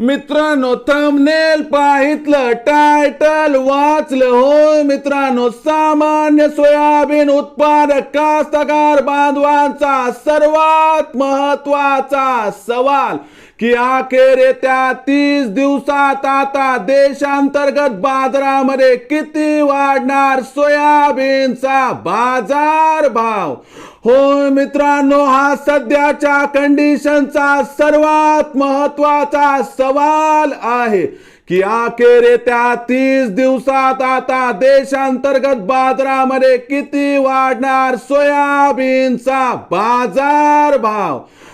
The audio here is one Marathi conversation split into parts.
मित्रांनो थंबनेल पाहितलं टायटल वाचलं हो मित्रांनो. सामान्य सोयाबीन उत्पादक कास्तकार बांधवांचा सर्वात महत्त्वाचा सवाल की अखेर येत्या तीस दिवसात आता देशांतर्गत बाजारामध्ये किती वाढणार सोयाबीनचा बाजार भाव होय मित्रांनो हा सध्याच्या कंडिशनचा सर्वात महत्त्वाचा सवाल आहे की अखेर येत्या तीस दिवसात आता देशांतर्गत बाजारामध्ये किती वाढणार सोयाबीनचा बाजार भाव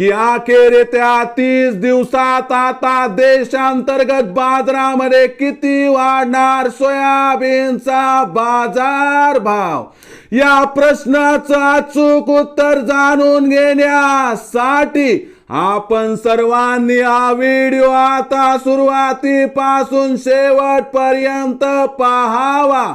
की अखेर येत्या तीस दिवसात आता देशांतर्गत बाजारामध्ये किती वाढणार सोयाबीनचा बाजार भाव? या प्रश्नाचं अचूक उत्तर जाणून घेण्यासाठी आपण सर्वांनी हा व्हिडिओ आता सुरुवातीपासून शेवटपर्यंत पाहावा.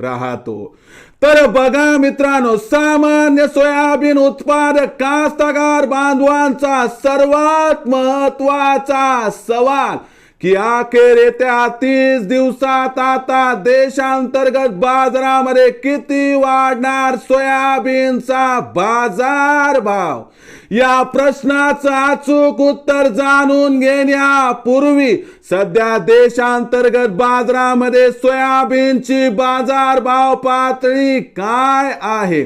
राहतो. तर बघा मित्रांनो सामान्य सोयाबीन उत्पादक कास्तकार बांधवांचा सर्वात महत्त्वाचा सवाल की अखेर येत्या तीस दिवसात आता देशांतर्गत बाजारामध्ये किती वाढणार सोयाबीनचा बाजार भाव? या प्रश्नाचं अचूक उत्तर जाणून घेण्यापूर्वी सध्या देशांतर्गत बाजारामध्ये सोयाबीनची बाजारभाव पातळी काय आहे?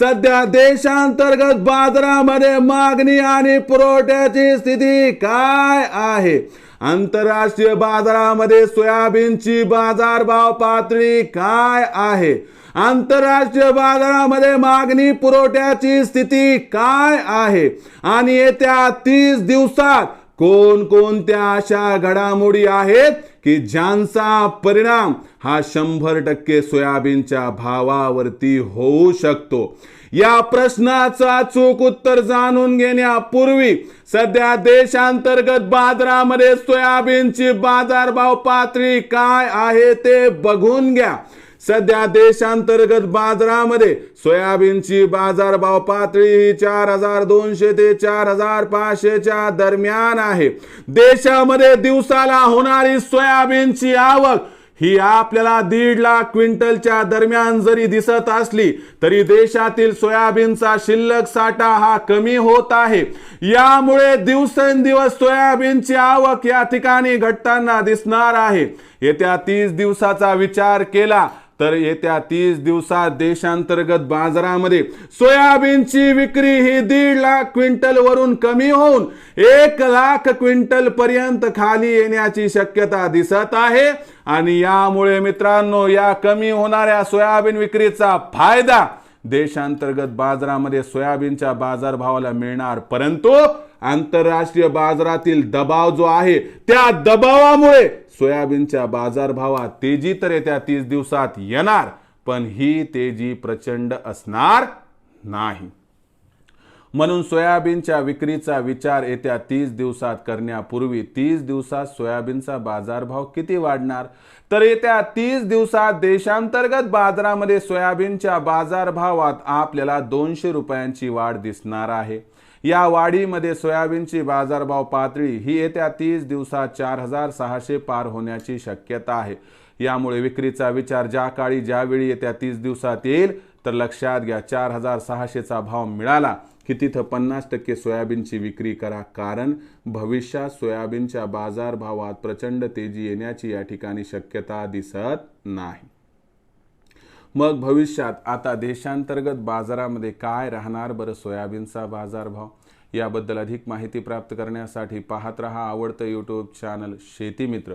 सध्या देशांतर्गत बाजारामध्ये मागणी आणि पुरवठ्याची स्थिती काय आहे? आंतरराष्ट्रीय बाजारामध्ये सोयाबीनची बाजारभाव पातळी काय आहे? आंतरराष्ट्रीय बाजारामध्ये मागणी पुरवठ्याची स्थिती काय आहे? आणि येत्या तीस दिवसात कोणकोणत्या अशा घडामोडी आहेत की ज्यांचा परिणाम हा शंभर टक्के सोयाबीनच्या भावावरती होऊ शकतो? या प्रश्नाचं अचूक उत्तर जाणून घेण्यापूर्वी सध्या देशांतर्गत बाजारामध्ये सोयाबीनची बाजारभाव पातळी काय आहे ते बघून घ्या. सध्या देशांतर्गत बाजारामध्ये सोयाबीनची बाजारभाव पातळी ही चार हजार दोनशे ते चार हजार पाचशेच्या दरम्यान आहे. देशामध्ये दिवसाला होणारी सोयाबीनची आवक ही आपल्याला दीड लाख क्विंटलच्या दरम्यान जरी दिसत असली तरी देशातील सोयाबीनचा शिल्लक साठा हा कमी होत आहे. यामुळे दिवसेंदिवस सोयाबीनची आवक या ठिकाणी घटताना दिसणार आहे. येत्या तीस दिवसाचा विचार केला तर येत्या तीस दिवसात देशांतर्गत बाजारामध्ये सोयाबीनची विक्री ही दीड लाख क्विंटल वरून कमी होऊन एक लाख क्विंटल पर्यंत खाली येण्याची शक्यता दिसत आहे. आणि यामुळे मित्रांनो या कमी होणाऱ्या सोयाबीन विक्रीचा फायदा देशांतर्गत बाजारामध्ये सोयाबीनच्या बाजारभावाला मिळणार परंतु आंतरराष्ट्रीय बाजारातील दबाव जो आहे त्या दबावामुळे सोयाबीनच्या बाजारभावात तेजी तर येत्या तीस दिवसात येणार पण ही तेजी प्रचंड असणार नाही. म्हणून सोयाबीनच्या विक्रीचा विचार येत्या तीस दिवसात करण्यापूर्वी तीस दिवसात सोयाबीनचा बाजारभाव किती वाढणार? तर येत्या तीस दिवसात देशांतर्गत बाजारामध्ये सोयाबीनच्या बाजारभावात आपल्याला दोनशे रुपयांची वाढ दिसणार आहे. या वाढीमध्ये सोयाबीनची बाजारभाव पातळी ही येत्या तीस दिवसात चार हजार सहाशे पार होण्याची शक्यता आहे. यामुळे विक्रीचा विचार ज्या काळी ज्यावेळी येत्या तीस दिवसात येईल तर लक्षात घ्या चार हजार सहाशेचा भाव मिळाला. की तिथं पन्नास टक्के सोयाबीनची विक्री करा. कारण भविष्यात सोयाबीनच्या बाजारभावात प्रचंड तेजी येण्याची या ठिकाणी शक्यता दिसत नाही. मग भविष्यात आता देशांतर्गत बाजारामध्ये काय राहणार बरं सोयाबीनचा बाजारभाव? याबद्दल अधिक माहिती प्राप्त करण्यासाठी पाहत रहा आवडतं यूट्यूब चॅनल शेती मित्र.